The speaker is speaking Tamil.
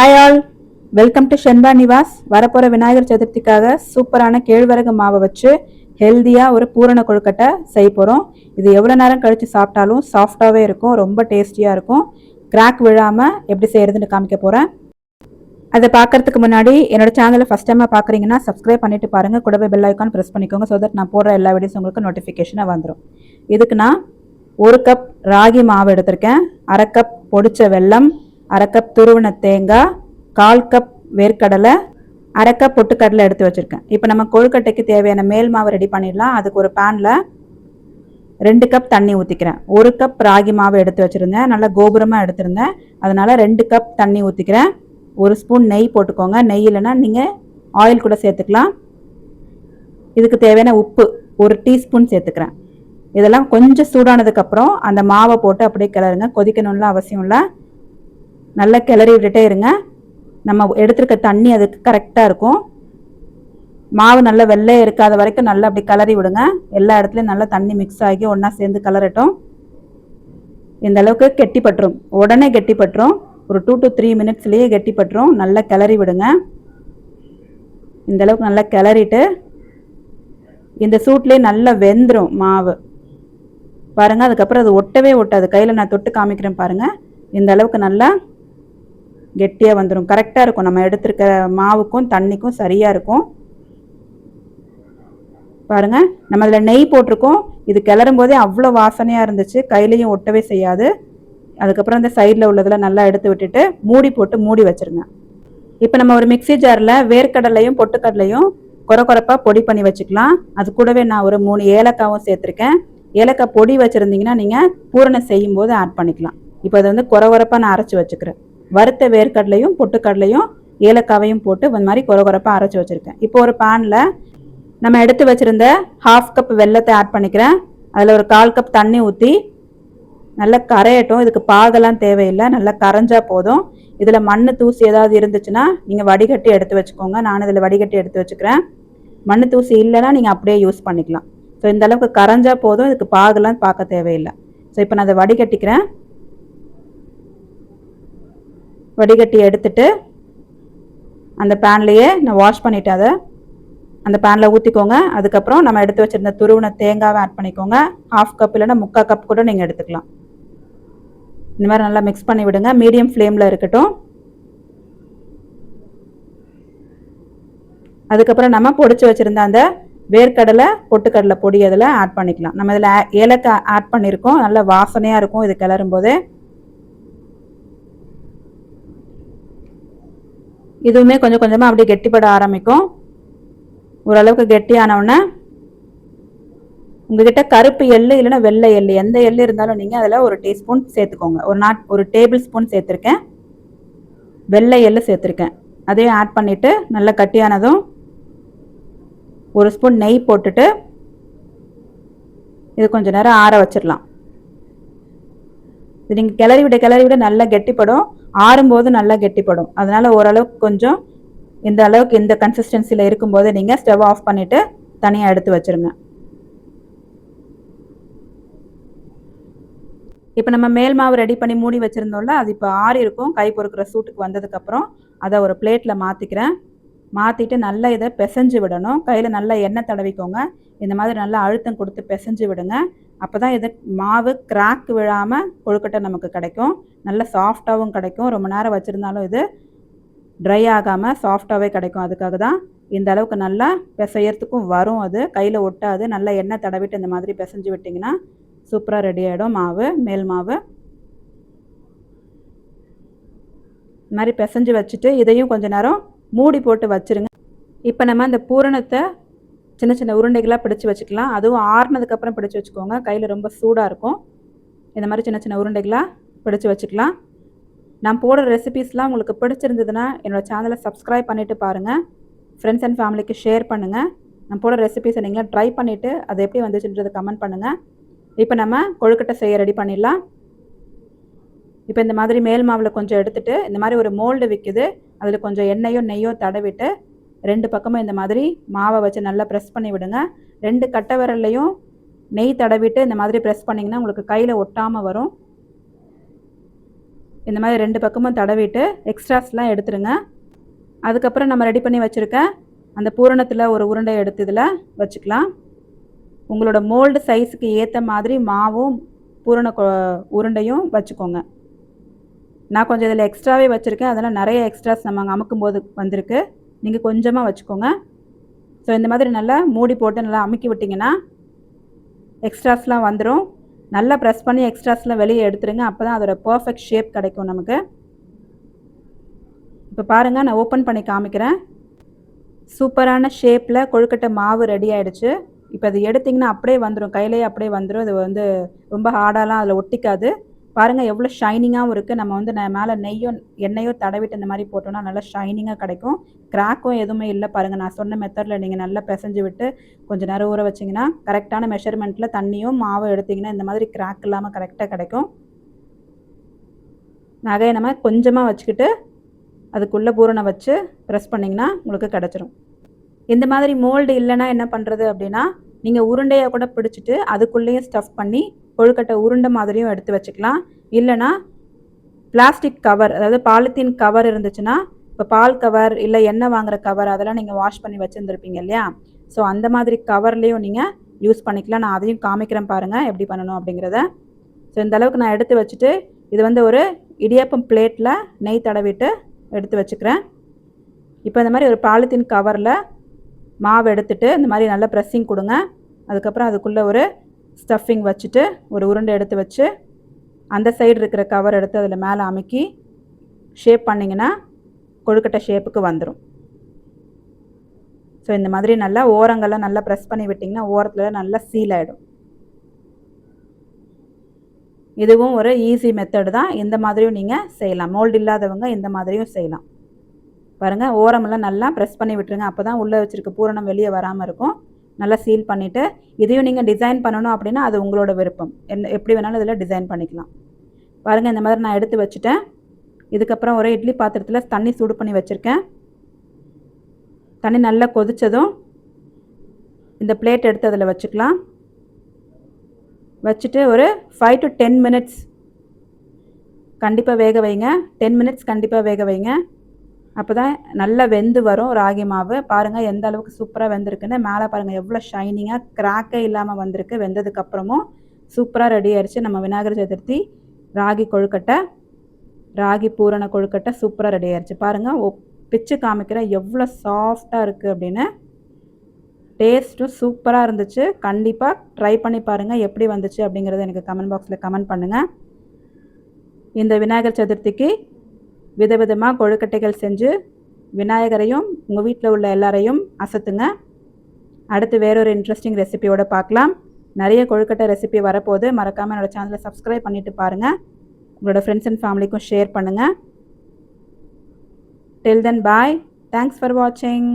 Hi all welcome to Shenba Nivas வரப்போகிற விநாயகர் சதுர்த்திக்காக சூப்பரான கேழ்வரகு மாவை வச்சு ஹெல்த்தியாக ஒரு பூரண கொழுக்கட்டை செய்ய போகிறோம் இது எவ்வளோ நேரம் கழித்து சாப்பிட்டாலும் சாஃப்டாகவே இருக்கும் ரொம்ப டேஸ்டியாக இருக்கும். கிராக் விழாமல் எப்படி செய்கிறதுன்னு காமிக்க போகிறேன் அதை பார்க்கறதுக்கு முன்னாடி என்னோட சேனலை ஃபஸ்ட் டைமாக பார்க்குறீங்கன்னா சப்ஸ்கிரைப் பண்ணிட்டு பாருங்கள் கூடவே பெல் ஐக்கான் ப்ரெஸ் பண்ணிக்கோங்க ஸோ தட் நான் போடுற எல்லா வீடியோஸ் உங்களுக்கு நோட்டிஃபிகேஷனாக வந்துடும் இதுக்கு நான் ஒரு கப் ராகி மாவு எடுத்திருக்கேன். அரை கப் பொடிச்ச வெல்லம் அரை கப் துருவின தேங்காய் கால் கப் வேர்க்கடலை அரை கப் பொட்டுக்கடலை எடுத்து வச்சுருக்கேன். இப்போ நம்ம கொழுக்கட்டைக்கு தேவையான மேல் மாவு ரெடி பண்ணிடலாம். அதுக்கு ஒரு பேனில் ரெண்டு கப் தண்ணி ஊற்றிக்கிறேன் ஒரு கப் ராகி மாவு எடுத்து வச்சுருந்தேன். நல்லா கோபுரமாக எடுத்திருந்தேன். அதனால் ரெண்டு கப் தண்ணி ஊற்றிக்கிறேன் ஒரு ஸ்பூன் நெய் போட்டுக்கோங்க. நெய் இல்லைன்னா நீங்கள் ஆயில் கூட சேர்த்துக்கலாம். இதுக்கு தேவையான உப்பு ஒரு டீஸ்பூன் சேர்த்துக்கிறேன். இதெல்லாம் கொஞ்சம் சூடானதுக்கப்புறம் அந்த மாவை போட்டு அப்படியே கிளறுங்க. கொதிக்கணும்லாம் அவசியம் இல்லை. நல்லா கிளறி விட்டுட்டே இருங்க. நம்ம எடுத்துருக்க தண்ணி அதுக்கு கரெக்டாக இருக்கும். மாவு நல்லா வெள்ளை இருக்காத வரைக்கும் நல்லா அப்படி கிளறி விடுங்க. எல்லா இடத்துலையும் நல்லா தண்ணி மிக்ஸ் ஆகி ஒன்றா சேர்ந்து கலரட்டும் இந்த அளவுக்கு கெட்டிப்பட்டுரும். உடனே கெட்டிப்பட்டுரும். ஒரு டூ டு த்ரீ மினிட்ஸ்லேயே கெட்டிப்பட்டுரும். நல்லா கிளறி விடுங்க. இந்த அளவுக்கு நல்லா கிளறிட்டு இந்த சூட்லேயே நல்லா வெந்துடும் மாவு. பாருங்கள் அதுக்கப்புறம் அது ஒட்டவே ஒட்டாது. கையில் நான் தொட்டு காமிக்கிறேன் பாருங்கள் இந்த அளவுக்கு நல்லா கெட்டியாக வந்துடும் கரெக்டாக இருக்கும். நம்ம எடுத்துருக்க மாவுக்கும் தண்ணிக்கும் சரியாக இருக்கும். பாருங்கள் நம்ம அதில் நெய் போட்டிருக்கோம். இது கிளறும் போதே அவ்வளோ வாசனையாக இருந்துச்சு. கையிலையும் ஒட்டவே செய்யாது. அதுக்கப்புறம் இந்த சைடில் உள்ளதில் நல்லா எடுத்து விட்டுட்டு மூடி போட்டு மூடி வச்சுருங்க. இப்போ நம்ம ஒரு மிக்சி ஜாரில் வேர்க்கடலையும் பொட்டுக்கடலையும் குறை குறைப்பாக பொடி பண்ணி வச்சுக்கலாம். அது கூடவே நான் ஒரு மூணு ஏலக்காவும் சேர்த்துருக்கேன். ஏலக்காய் பொடி வச்சுருந்தீங்கன்னா நீங்கள் பூரணை செய்யும் போது ஆட் பண்ணிக்கலாம். இப்போ அதை வந்து குறை குறைப்பாக நான் அரைச்சி வச்சுக்கிறேன். வறுத்த வேர்க்கடலையும் பொட்டுக்கடலையும் ஏலக்காவையும் போட்டு இந்த மாதிரி குறை குறைப்பாக அரைச்சி வச்சுருக்கேன். இப்போ ஒரு பேனில் நம்ம எடுத்து வச்சுருந்த ஹாஃப் கப் வெள்ளத்தை ஆட் பண்ணிக்கிறேன். அதில் ஒரு கால் கப் தண்ணி ஊற்றி நல்லா கரையட்டும். இதுக்கு பாகெல்லாம் தேவையில்லை. நல்லா கரைஞ்சா போதும். இதில் மண் தூசி ஏதாவது இருந்துச்சுன்னா நீங்கள் வடிகட்டி எடுத்து வச்சுக்கோங்க. நான் இதில் வடிகட்டி எடுத்து வச்சுக்கிறேன். மண் தூசி இல்லைன்னா நீங்கள் அப்படியே யூஸ் பண்ணிக்கலாம். ஸோ இந்த அளவுக்கு கரைஞ்சா போதும். இதுக்கு பாகெல்லாம் பார்க்க தேவையில்லை. ஸோ இப்போ நான் அதை வடிகட்டிக்கிறேன். வடிகட்டி எடுத்துட்டு அந்த பேன்லேயே நான் வாஷ் பண்ணிவிட்டு அதை அந்த பேனில் ஊற்றிக்கோங்க அதுக்கப்புறம் நம்ம எடுத்து வச்சுருந்த துருவின தேங்காவை ஆட் பண்ணிக்கோங்க. ஹாஃப் கப் இல்லைன்னா முக்கால் கப் கூட நீங்கள் எடுத்துக்கலாம். இந்த மாதிரி நல்லா மிக்ஸ் பண்ணி விடுங்க. மீடியம் ஃப்ளேமில் இருக்கட்டும். அதுக்கப்புறம் நம்ம பொடிச்சு வச்சுருந்த அந்த வேர்க்கடலை பொட்டுக்கடலை பொடி அதில் ஆட் பண்ணிக்கலாம். நம்ம இதில் ஏலக்காய் ஆட் பண்ணியிருக்கோம் நல்ல வாசனையாக இருக்கும். இது கிளறும் போது இதுவுமே கொஞ்சம் கொஞ்சமாக அப்படியே கெட்டிப்பட ஆரம்பிக்கும். ஓரளவுக்கு கெட்டியானவுடனே உங்ககிட்ட கருப்பு எள்ளு இல்லைன்னா வெள்ளை எள்ளு எந்த எள்ளு இருந்தாலும் நீங்கள் அதில் ஒரு டீஸ்பூன் சேர்த்துக்கோங்க. ஒரு நாட் ஒரு டேபிள் ஸ்பூன் சேர்த்துருக்கேன். வெள்ளை எள்ளு சேர்த்துருக்கேன். அதையும் ஆட் பண்ணிவிட்டு நல்லா கட்டியானதும் ஒரு ஸ்பூன் நெய் போட்டுட்டு இது கொஞ்சம் நேரம் ஆற வச்சிடலாம். இது நீங்கள் கிளறி விட கிளறி விட நல்லா கெட்டிப்படும். ஆறும்போது நல்லா கெட்டிப்படும். அதனால் ஓரளவுக்கு கொஞ்சம் இந்த அளவுக்கு இந்த கன்சிஸ்டன்சியில் இருக்கும்போது நீங்கள் ஸ்டவ் ஆஃப் பண்ணிவிட்டு தனியாக எடுத்து வச்சுருங்க. இப்போ நம்ம மேல் மாவு ரெடி பண்ணி மூடி வச்சுருந்தோம்ல அது இப்போ ஆறி இருக்கும். கை பொறுக்கிற சூட்டுக்கு வந்ததுக்கப்புறம் அதை ஒரு பிளேட்டில் மாற்றிக்கிறேன் மாற்றிட்டு நல்லா இதை பிசைஞ்சு விடணும். கையில் நல்லா எண்ணெய் தடவிக்கோங்க. இந்த மாதிரி நல்லா அழுத்தம் கொடுத்து பிசைஞ்சு விடுங்க. அப்போ தான் இது மாவு கிராக் விழாமல் கொழுக்கட்டை நமக்கு கிடைக்கும். நல்ல சாஃப்டாகவும் கிடைக்கும். ரொம்ப நேரம் வச்சுருந்தாலும் இது ட்ரை ஆகாமல் சாஃப்டாகவே கிடைக்கும். அதுக்காக தான் இந்த அளவுக்கு நல்லா பிசையறதுக்கும் வரும் அது. கையில் ஒட்டாது. நல்லா எண்ணெய் தடவிட்டு இந்த மாதிரி பிசைஞ்சு விட்டிங்கன்னா சூப்பராக ரெடி ஆகிடும் மாவு மேல் மாவு. இந்த மாதிரி பிசைஞ்சு வச்சுட்டு இதையும் கொஞ்ச நேரம் மூடி போட்டு வச்சுருங்க. இப்போ நம்ம அந்த பூரணத்தை சின்ன சின்ன உருண்டைகளாக பிடிச்சி வச்சுக்கலாம். அதுவும் ஆறுனதுக்கப்புறம் பிடிச்சி வச்சுக்கோங்க. கையில் ரொம்ப சூடாக இருக்கும். இந்த மாதிரி சின்ன சின்ன உருண்டைகளாக பிடிச்சி வச்சுக்கலாம். நான் போடுற ரெசிபீஸ்லாம் உங்களுக்கு பிடிச்சிருந்ததுன்னா என்னோடய சேனலை சப்ஸ்கிரைப் பண்ணிவிட்டு பாருங்கள் ஃப்ரெண்ட்ஸ் அண்ட் ஃபேமிலிக்கு ஷேர் பண்ணுங்கள் நான் போடுற ரெசிபீஸை நீங்கள் ட்ரை பண்ணிவிட்டு அது எப்படி வந்துச்சுன்றது கமெண்ட் பண்ணுங்கள் இப்போ நம்ம கொழுக்கட்டை செய்ய ரெடி பண்ணிடலாம். இப்போ இந்த மாதிரி மேல் மாவில் கொஞ்சம் எடுத்துகிட்டு இந்த மாதிரி ஒரு மோல்டு விற்குது அதில் கொஞ்சம் எண்ணெயோ நெய்யோ தடவிட்டு ரெண்டு பக்கமும் இந்த மாதிரி மாவை வச்சு நல்லா ப்ரெஸ் பண்ணி விடுங்க. ரெண்டு கட்டை விரல்லையும் நெய் தடவிட்டு இந்த மாதிரி ப்ரெஸ் பண்ணிங்கன்னா உங்களுக்கு கையில் ஒட்டாமல் வரும். இந்த மாதிரி ரெண்டு பக்கமும் தடவிட்டு எக்ஸ்ட்ராஸ்லாம் எடுத்துருங்க. அதுக்கப்புறம் நம்ம ரெடி பண்ணி வச்சுருக்க அந்த பூரணத்தில் ஒரு உருண்டை எடுத்து இதில் வச்சுக்கலாம். உங்களோட மோல்டு சைஸுக்கு ஏற்ற மாதிரி மாவும் பூரண உருண்டையும் வச்சுக்கோங்க. நான் கொஞ்சம் இதில் எக்ஸ்ட்ராவே வச்சுருக்கேன். அதெல்லாம் நிறைய எக்ஸ்ட்ராஸ் நம்ம அங்கே அமுக்கும் போது வந்திருக்கு. நீங்கள் கொஞ்சமாக வச்சுக்கோங்க. ஸோ இந்த மாதிரி நல்லா மூடி போட்டு நல்லா அமுக்கி விட்டிங்கன்னா எக்ஸ்ட்ராஸ்லாம் வந்துடும் நல்லா ப்ரெஸ் பண்ணி எக்ஸ்ட்ராஸ்லாம் வெளியே எடுத்துருங்க. அப்போ தான் அதோட பர்ஃபெக்ட் ஷேப் கிடைக்கும் நமக்கு. இப்போ பாருங்கள் நான் ஓப்பன் பண்ணி காமிக்கிறேன். சூப்பரான ஷேப்பில் கொழுக்கட்டை மாவு ரெடி ஆகிடுச்சு இப்போ அது எடுத்திங்கன்னா அப்படியே வந்துடும் கையிலேயே அப்படியே வந்துடும் அது வந்து ரொம்ப ஹார்டாலாம் அதில் ஒட்டிக்காது. பாருங்கள் எவ்வளோ ஷைனிங்காகவும் இருக்குது நம்ம வந்து நான் மேலே நெய்யோ எண்ணெயோ தடவிட்டு இந்த மாதிரி போட்டோம்னா நல்லா ஷைனிங்காக கிடைக்கும். கிராக்கும் எதுவுமே இல்லை பாருங்கள் நான் சொன்ன மெத்தடில் நீங்கள் நல்லா பிசைஞ்சு விட்டு கொஞ்சம் நேரம் ஊற வச்சிங்கன்னா கரெக்டான மெஷர்மெண்ட்டில் தண்ணியும் மாவும் எடுத்திங்கன்னா இந்த மாதிரி கிராக் இல்லாமல் கரெக்டாக கிடைக்கும். நகையை நம்ம கொஞ்சமாக வச்சுக்கிட்டு அதுக்குள்ளே பூரணை வச்சு ப்ரெஸ் பண்ணிங்கன்னா உங்களுக்கு கிடச்சிரும். இந்த மாதிரி மோல்டு இல்லைன்னா என்ன பண்ணுறது அப்படின்னா நீங்கள் உருண்டையை கூட பிடிச்சிட்டு அதுக்குள்ளேயும் ஸ்டஃப் பண்ணி கொழுக்கட்டை உருண்டை மாதிரியும் எடுத்து வச்சுக்கலாம். இல்லைனா பிளாஸ்டிக் கவர் அதாவது பாலித்தீன் கவர் இருந்துச்சுன்னா இப்போ பால் கவர் இல்லை எண்ணெய் வாங்குற கவர் அதெல்லாம் நீங்கள் வாஷ் பண்ணி வச்சுருந்துருப்பீங்க இல்லையா? ஸோ அந்த மாதிரி கவர்லேயும் நீங்கள் யூஸ் பண்ணிக்கலாம். நான் அதையும் காமிக்கிறேன் பாருங்கள் எப்படி பண்ணணும் அப்படிங்கிறத. ஸோ இந்த அளவுக்கு நான் எடுத்து வச்சுட்டு இது வந்து ஒரு இடியாப்பம் பிளேட்டில் நெய் தடவிட்டு எடுத்து வச்சுக்கிறேன். இப்போ இந்த மாதிரி ஒரு பாலித்தீன் கவரில் மாவு எடுத்துட்டு இந்த மாதிரி நல்லா ப்ரெஸ்ஸிங் கொடுங்க. அதுக்கப்புறம் அதுக்குள்ளே ஒரு ஸ்டஃபிங் வச்சுட்டு ஒரு உருண்டை எடுத்து வச்சு அந்த சைடு இருக்கிற கவர் எடுத்து அதில் மேலே அமுக்கி ஷேப் பண்ணிங்கன்னா கொழுக்கட்டை ஷேப்புக்கு வந்துடும் ஸோ இந்த மாதிரி நல்லா ஓரங்கள்லாம் நல்லா ப்ரெஸ் பண்ணி விட்டிங்கன்னா ஓரத்தில் நல்லா சீல் ஆகிடும் இதுவும் ஒரு ஈஸி மெத்தடு தான். இந்த மாதிரியும் நீங்கள் செய்யலாம். மோல்டு இல்லாதவங்க இந்த மாதிரியும் செய்யலாம். பாருங்கள் ஓரமெல்லாம் நல்லா ப்ரெஸ் பண்ணி விட்டுருங்க. அப்போ தான் உள்ளே வச்சுருக்க பூரணம் வெளியே வராமல் இருக்கும். நல்லா சீல் பண்ணிவிட்டு இதையும் நீங்கள் டிசைன் பண்ணணும் அப்படின்னா அது உங்களோட விருப்பம். என்ன எப்படி வேணாலும் இதில் டிசைன் பண்ணிக்கலாம். பாருங்கள் இந்த மாதிரி நான் எடுத்து வச்சுட்டேன். இதுக்கப்புறம் ஒரு இட்லி பாத்திரத்தில் தண்ணி சூடு பண்ணி வச்சுருக்கேன். தண்ணி நல்லா கொதித்ததும் இந்த பிளேட் எடுத்து அதில் வச்சுக்கலாம். வச்சுட்டு ஒரு ஃபைவ் டு டென் மினிட்ஸ் கண்டிப்பாக வேக வைங்க. டென் மினிட்ஸ் கண்டிப்பாக வேக வைங்க. அப்போ தான் நல்லா வெந்து வரும் ராகி மாவு. பாருங்கள் எந்த அளவுக்கு சூப்பராக வெந்திருக்குன்னு. மேலே பாருங்கள் எவ்வளோ ஷைனிங்காக கிராக்கே இல்லாமல் வந்திருக்கு. வெந்ததுக்கப்புறமும் சூப்பராக ரெடி ஆயிடுச்சு. நம்ம விநாயகர் சதுர்த்தி ராகி கொழுக்கட்டை ராகி பூரண கொழுக்கட்டை சூப்பராக ரெடி ஆயிடுச்சு பாருங்கள் பிச்சு காமிக்கிற எவ்வளோ சாஃப்டாக இருக்குது அப்படின்னு. டேஸ்ட்டும் சூப்பராக இருந்துச்சு. கண்டிப்பாக ட்ரை பண்ணி பாருங்கள் எப்படி வந்துச்சு அப்படிங்கிறத எனக்கு கமெண்ட் பாக்ஸில் கமெண்ட் பண்ணுங்கள் இந்த விநாயகர் சதுர்த்திக்கு விதவிதமாக கொழுக்கட்டைகள் செஞ்சு விநாயகரையும் உங்கள் வீட்டில் உள்ள எல்லாரையும் அசத்துங்க. அடுத்து வேறொரு இன்ட்ரெஸ்டிங் ரெசிபியோடு பார்க்கலாம். நிறைய கொழுக்கட்டை ரெசிபி வரப்போது மறக்காமல் என்னோடய சேனலை சப்ஸ்கிரைப் பண்ணிவிட்டு பாருங்கள் உங்களோட ஃப்ரெண்ட்ஸ் அண்ட் ஃபேமிலிக்கும் ஷேர் பண்ணுங்கள் till then bye thanks for வாட்சிங்